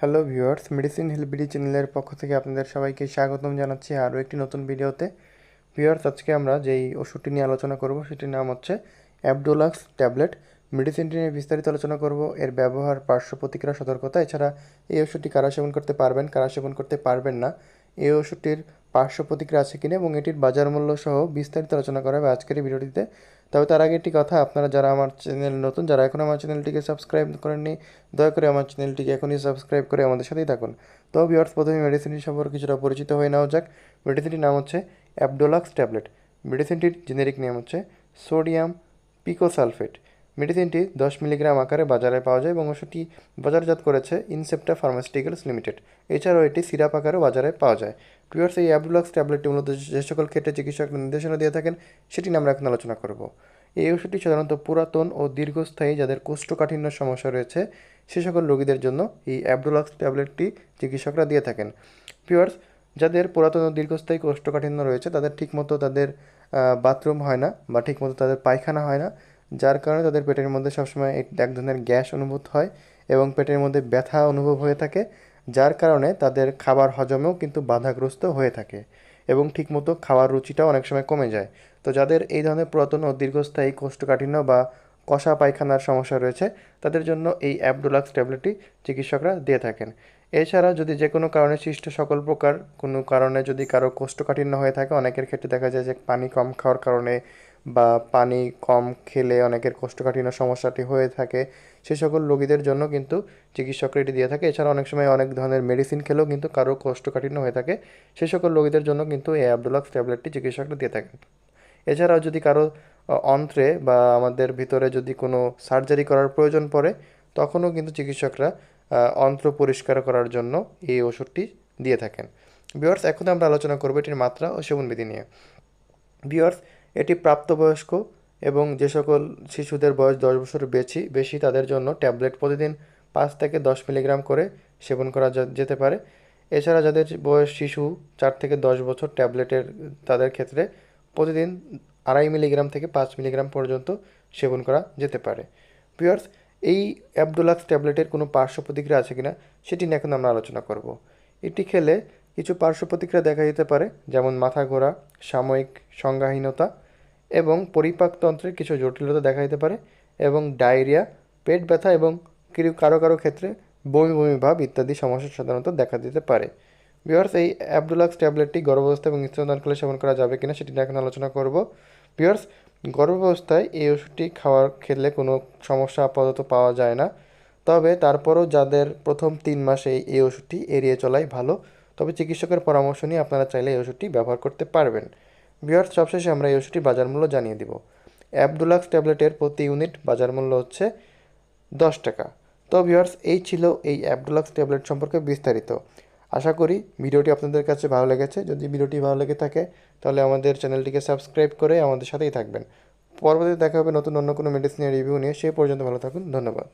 Hello viewers medicine হেলবিডি চ্যানেলের পক্ষ থেকে আপনাদের সবাইকে স্বাগতম জানাচ্ছি আরও একটি নতুন ভিডিওতে। ভিউয়ার্স আজকে আমরা যেই ওষুধটি নিয়ে আলোচনা করব সেটির নাম হচ্ছে অ্যাবডোলাক্স ট্যাবলেট মেডিসিনটি নিয়ে বিস্তারিত আলোচনা করব, এর ব্যবহার, পার্শ্ব প্রতিক্রিয়া, সতর্কতা, এছাড়া এই ওষুধটি কারা সেবন করতে পারবেন, কারা সেবন করতে পারবেন না। এই ওষুধটির পার্শ্ব প্রতিক্রিয়া আছে কিনা এবং এটির বাজার মূল্য সহ বিস্তারিত আলোচনা করা হবে আজকের এই ভিডিওটিতে। তবে তার আগে একটি কথা, আপনারা যারা আমার চ্যানেল নতুন, যারা এখন আমার চ্যানেলটিকে সাবস্ক্রাইব করেননি, দয়া করে আমার চ্যানেলটিকে এখনই সাবস্ক্রাইব করে আমাদের সাথেই থাকুন। তো ভিওর্স প্রথমে মেডিসিনটি সম্পর্কে কিছুটা পরিচিত হয়ে নেওয়া যাক। মেডিসিনটির নাম হচ্ছে অ্যাবডোলাক্স ট্যাবলেট মেডিসিনটির জেনেরিক নেম হচ্ছে সোডিয়াম পিকোসালফেট মেডিসিনটি দশ মিলিগ্রাম আকারে বাজারে পাওয়া যায় এবং ওষুধটি বাজারজাত করেছে ইনসেপ্টা ফার্মাসিউটিক্যালস লিমিটেড। এছাড়াও এটি সিরাপ আকারেও বাজারে পাওয়া যায়। প্রিয়ার্স, এই অ্যাবডুলাক্স ট্যাবলেটটি মূলত যে সকল ক্ষেত্রে চিকিৎসক নির্দেশনা দিয়ে থাকেন, সেটি নিয়ে আমরা এখন আলোচনা করব। এই ওষুধটি সাধারণত পুরাতন ও দীর্ঘস্থায়ী যাদের কোষ্ঠকাঠিন্য সমস্যা রয়েছে, সে সকল রোগীদের জন্য এই অ্যাবডুলাক্স ট্যাবলেটটি চিকিৎসকরা দিয়ে থাকেন। পিওর্স যাদের পুরাতন ও দীর্ঘস্থায়ী কোষ্ঠকাঠিন্য রয়েছে, তাদের ঠিকমতো তাদের বাথরুম হয় না বা ঠিকমতো তাদের পায়খানা হয় না। যার কারণে তাদের পেটের মধ্যে সবসময় এক ধরনের গ্যাস অনুভূত হয় এবং পেটের মধ্যে ব্যথা অনুভব হয়ে থাকে, যার কারণে তাদের খাবার হজমেও কিন্তু বাধাগ্রস্ত হয়ে থাকে এবং ঠিকমতো খাওয়ার রুচিটাও অনেক সময় কমে যায়। তো যাদের এই ধরনের পুরাতন ও দীর্ঘস্থায়ী কোষ্ঠকাঠিন্য বা কষা পায়খানার সমস্যা রয়েছে, তাদের জন্য এই অ্যাবডোলাক্স ট্যাবলেটটি চিকিৎসকরা দিয়ে থাকেন। এছাড়া যদি যে কোনো কারণে সৃষ্ট সকল প্রকার কোনো কারণে যদি কারও কোষ্ঠকাঠিন্য হয়ে থাকে, অনেকের ক্ষেত্রে দেখা যায় যে পানি কম খাওয়ার কারণে বা পানি কম খেলে অনেকের কোষ্ঠকাঠিন্য সমস্যাটি হয়ে থাকে। সে সকল রোগীদের জন্য কিন্তু চিকিৎসকরা এটি দিয়ে থাকে। এছাড়া অনেক সময় অনেক ধরনের মেডিসিন খেলেও কিন্তু কারও কোষ্ঠকাঠিন্য হয়ে থাকে। সে সকল রোগীদের জন্য কিন্তু এই অ্যাবডোলাক্স ট্যাবলেটটি চিকিৎসকরা দিয়ে থাকেন। এছাড়াও যদি কারও অন্ত্রে বা আমাদের ভিতরে যদি কোনো সার্জারি করার প্রয়োজন পড়ে, তখনও কিন্তু চিকিৎসকরা অন্ত্র পরিষ্কার করার জন্য এই ওষুধটি দিয়ে থাকেন। বিয়ার্স এখন আমরা আলোচনা করব এটির মাত্রা ও সেবনবিধি নিয়ে। বিয়ার্স এটি প্রাপ্তবয়স্ক এবং যে সকল শিশুদের বয়স দশ বছরের বেশি বেশি তাদের জন্য ট্যাবলেট প্রতিদিন পাঁচ থেকে দশ মিলিগ্রাম করে সেবন করা যেতে পারে। এছাড়া যাদের বয়স শিশু চার থেকে দশ বছর, ট্যাবলেটের তাদের ক্ষেত্রে প্রতিদিন আড়াই মিলিগ্রাম থেকে পাঁচ মিলিগ্রাম পর্যন্ত সেবন করা যেতে পারে। পিয়ার্স এই অ্যাবডোলাক্স ট্যাবলেটের কোনো পার্শ্ব প্রতিক্রিয়া আছে কিনা সেটি নিয়ে এখন আমরা আলোচনা করব। এটি খেলে কিছু পার্শ্ব প্রতিক্রিয়া দেখা যেতে পারে, যেমন মাথা ঘোরা, সাময়িক সংজ্ঞাহীনতা এবং পরিপাকতন্ত্রের কিছু জটিলতা দেখা যেতে পারে এবং ডায়রিয়া, পেট ব্যথা এবং কারও কারও ক্ষেত্রে বমি বমি, ভাব ইত্যাদি সমস্যা সাধারণত দেখা দিতে পারে। বিয়ার্স এই অ্যাবডুলাক্স ট্যাবলেটটি গর্ভাবস্থা এবং স্তনদানকালে সেবন করা যাবে কিনা সেটি নিয়ে এখন আলোচনা করব। বিয়ার্স গর্ভাবস্থায় এই ওষুধটি খাওয়ার খেলে কোনো সমস্যা আপাতত পাওয়া যায় না। তবে তারপরও যাদের প্রথম তিন মাসে এই ওষুধটি এড়িয়ে চলাই ভালো, তবে চিকিৎসকের পরামর্শ নিয়ে আপনারা চাইলে এই ওষুধটি ব্যবহার করতে পারবেন। বিয়ার্স সবশেষে আমরা এই ওষুধটির বাজার মূল্য জানিয়ে দিব। অ্যাবডুলাক্স ট্যাবলেটের প্রতি ইউনিট বাজার মূল্য হচ্ছে দশ টাকা। তো ভিওয়ার্স এই ছিল এই অ্যাবডুলাক্স ট্যাবলেট সম্পর্কে বিস্তারিত। আশা করি ভিডিওটি আপনাদের কাছে ভালো লেগেছে। যদি ভিডিওটি ভালো লেগে থাকে, তাহলে আমাদের চ্যানেলটিকে সাবস্ক্রাইব করে আমাদের সাথেই থাকবেন। পরবর্তীতে দেখা হবে নতুন অন্য কোনো মেডিসিনের রিভিউ নিয়ে। সে পর্যন্ত ভালো থাকুন। ধন্যবাদ।